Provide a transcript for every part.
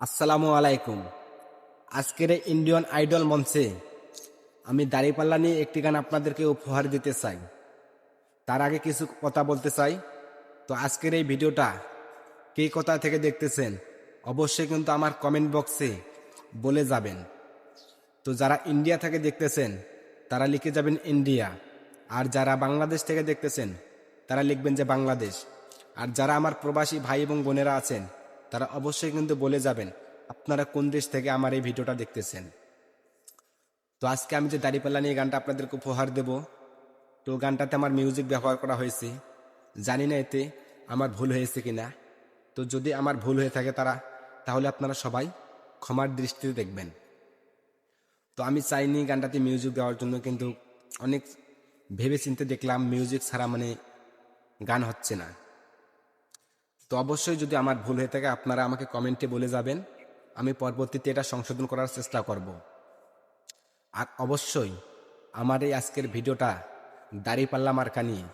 আসসালামু আলাইকুম। আজকের ইন্ডিয়ান আইডল মঞ্চে আমি দাড়িপাল্লা নিয়ে একটি গান আপনাদেরকে উপহার দিতে চাই। তার আগে কিছু কথা বলতে চাই। তো আজকের এই ভিডিওটা কে কোথা থেকে দেখতেছেন অবশ্যই কিন্তু আমার কমেন্ট বক্সে বলে যাবেন। তো যারা ইন্ডিয়া থেকে দেখতেছেন, তারা লিখে যাবেন ইন্ডিয়া। আর যারা বাংলাদেশ থেকে দেখতেছেন, তারা লিখবেন যে বাংলাদেশ। আর যারা আমার প্রবাসী ভাই এবং বোনেরা আছেন তারা অবশ্যই কিন্তু বলে যাবেন, আপনারা কোন দেশ থেকে আমার এই ভিডিওটা দেখতেছেন? তো আজকে আমি যে দাড়িপাল্লা নিয়ে গানটা আপনাদেরকে উপহার দেব, তো গানটাতে আমার মিউজিক ব্যবহার করা হয়েছে। জানি না এতে আমার ভুল হয়েছে কিনা। তো যদি আমার ভুল হয়ে থাকে তারা, তাহলে আপনারা সবাই ক্ষমার দৃষ্টিতে দেখবেন। তো আমি চাইনি গানটাতে মিউজিক দেওয়ার জন্য, কিন্তু অনেক ভেবে চিনতে দেখলাম মিউজিক ছাড়া মানে গান হচ্ছে না। তো অবশ্যই যদি আমার ভুল হয়ে থাকে, আপনারা আমাকে কমেন্টে বলে যাবেন। আমি পরবর্তীতে এটা সংশোধন করার চেষ্টা করব। আর অবশ্যই আমার এই আজকের ভিডিওটা দাড়িপাল্লা মার্কা নিয়ে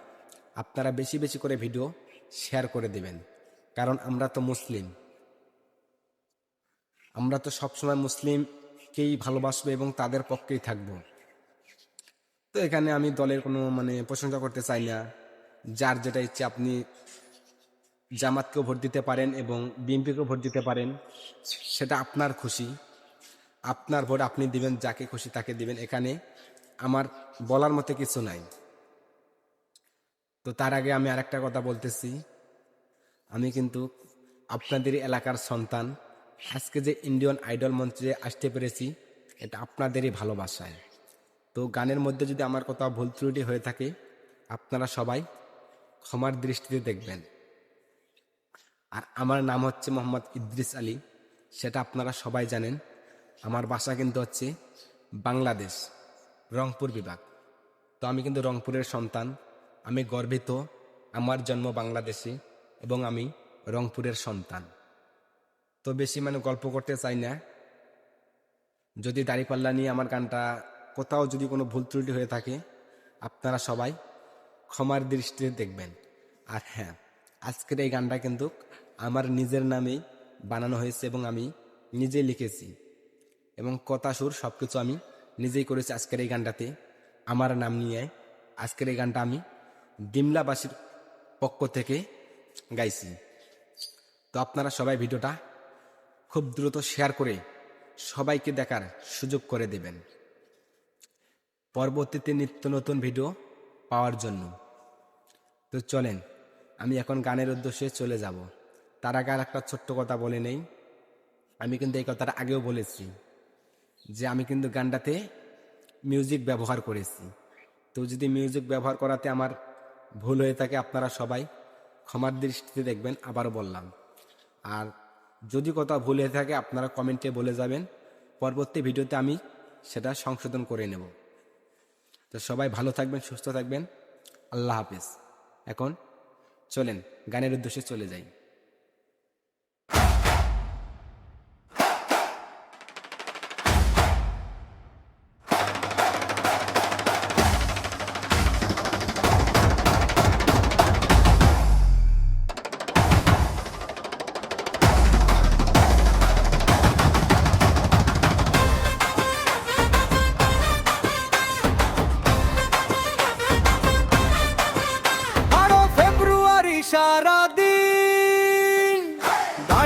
আপনারা বেশি বেশি করে ভিডিও শেয়ার করে দেবেন। কারণ আমরা তো মুসলিম। আমরা তো সবসময় মুসলিমকেই ভালোবাসবো এবং তাদের পক্ষেই থাকব। তো এখানে আমি দলের কোনো মানে প্রশংসা করতে চাই না। যার যেটা ইচ্ছে আপনি জামাতকেও ভোট দিতে পারেন এবং বিএনপিকেও ভোট দিতে পারেন, সেটা আপনার খুশি। আপনার ভোট আপনি দিবেন, যাকে খুশি তাকে দিবেন। এখানে আমার বলার মতো কিছু নাই। তো তার আগে আমি আরেকটা কথা বলতেছি। আমি কিন্তু আপনাদের এলাকার সন্তান। আজকে যে ইন্ডিয়ান আইডল মঞ্চে আসতে পেরেছি, এটা আপনাদেরই ভালোবাসায়। তো গানের মধ্যে যদি আমার কোথাও ভুল ত্রুটি হয়ে থাকে, আপনারা সবাই ক্ষমার দৃষ্টিতে দেখবেন। আর আমার নাম হচ্ছে মোহাম্মদ ইদ্রিস আলী। সেটা আপনারা সবাই জানেন। আমার বাসা কিন্তু হচ্ছে বাংলাদেশ, রংপুর বিভাগ। তো আমি কিন্তু রংপুরের সন্তান। আমি গর্বিত আমার জন্ম বাংলাদেশে এবং আমি রংপুরের সন্তান। তো বেশি মানে গল্প করতে চাই না। যদি দাড়িপাল্লা নিয়ে আমার গানটা কোথাও যদি কোনো ভুল ত্রুটি হয়ে থাকে, আপনারা সবাই ক্ষমার দৃষ্টিতে দেখবেন। আর হ্যাঁ আজকের এই গানটা কিন্তু আমার নিজের নামে বানানো হয়েছে এবং আমি নিজে লিখেছি। এবং কথা সুর সব কিছু আমি নিজেই করেছি আজকের এই গানটাতে। আমার নাম নিয়ে আজকের এই গানটা আমি ডিমলাবাসীর পক্ষ থেকে গাইছি। তো আপনারা সবাই ভিডিওটা খুব দ্রুত শেয়ার করে সবাইকে দেখার সুযোগ করে দেবেন। পরবর্তীতে নিত্য নতুন ভিডিও পাওয়ার জন্য। তো চলেন, আমি এখন গানের উদ্দেশ্যে চলে যাব। তার আগে আর একটা ছোট্ট কথা বলে নেই। আমি কিন্তু এই কথাটা আগেও বলেছি যে আমি কিন্তু গানটাতে মিউজিক ব্যবহার করেছি। তো যদি মিউজিক ব্যবহার করাতে আমার ভুল হয়ে থাকে আপনারা সবাই ক্ষমার দৃষ্টিতে দেখবেন, আবারও বললাম। আর যদি কোথাও ভুল হয়ে থাকে আপনারা কমেন্টে বলে যাবেন, পরবর্তী ভিডিওতে আমি সেটা সংশোধন করে নেব। তো সবাই ভালো থাকবেন, সুস্থ থাকবেন, আল্লাহ হাফিজ। এখন চলেন, গানের উদ্দেশ্যে চলে যাই।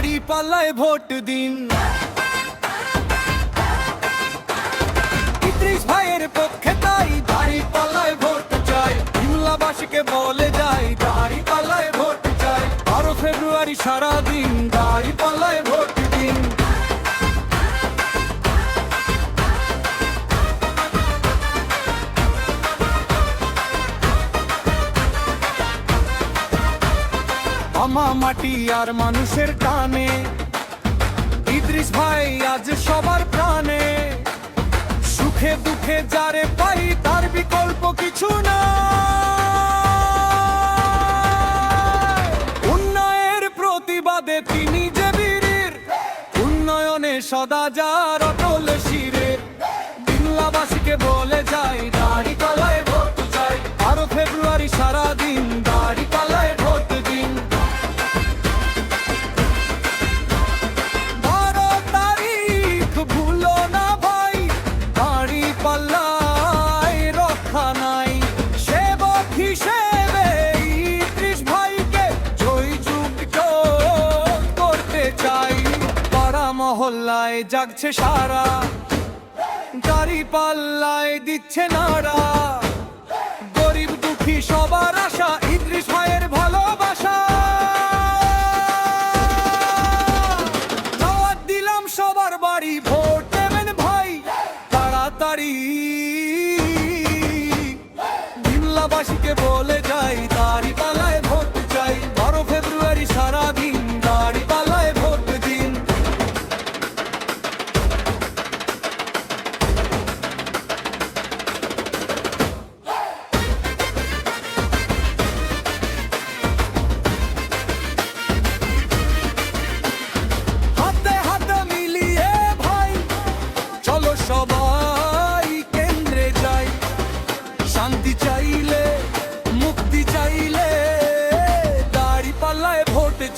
দাড়ি পাল্লায় ভোট দিন। ভাইয়ের পক্ষে তাই দাড়ি পাল্লায় ভোট চাই। ইমলাবাসীকে বলে যাই দাড়ি পাল্লায় ভোট চাই। বারো ফেব্রুয়ারি সারাদিন দাড়ি পাল্লায় ভোট দিন। আমা মাটি আর মানুষের টানে। ইদ্রিস ভাই, আজ সবার প্রাণে। সুখে দুঃখে যারে পাই, তার বিকল্প কিছু না উন্নয়ের প্রতিবাদে তিনি যে বীরের। উন্নয়নে সদা যার অটল শিরের। বিমলাবাসীকে বলে যাই জাগছে সারা। দাড়ি পাল্লায় দিচ্ছে নাড়া। গরিব দুঃখী সবার আশা, ইদ্রিস ভাইয়ের ভালোবাসা। দাওয়াত দিলাম সবার বাড়ি, ভোট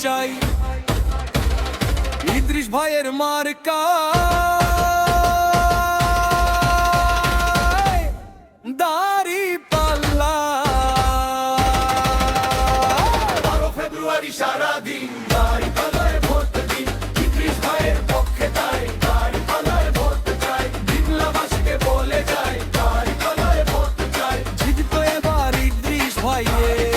চাই। ইদ্রিস ভাইয়ের মার্কা। দাড়ি পাল্লা। বারো ফেব্রুয়ারি সারাদিন দাড়ি ভাইয়ের পক্ষে বলে যাই দাড়ি ভাইয়ের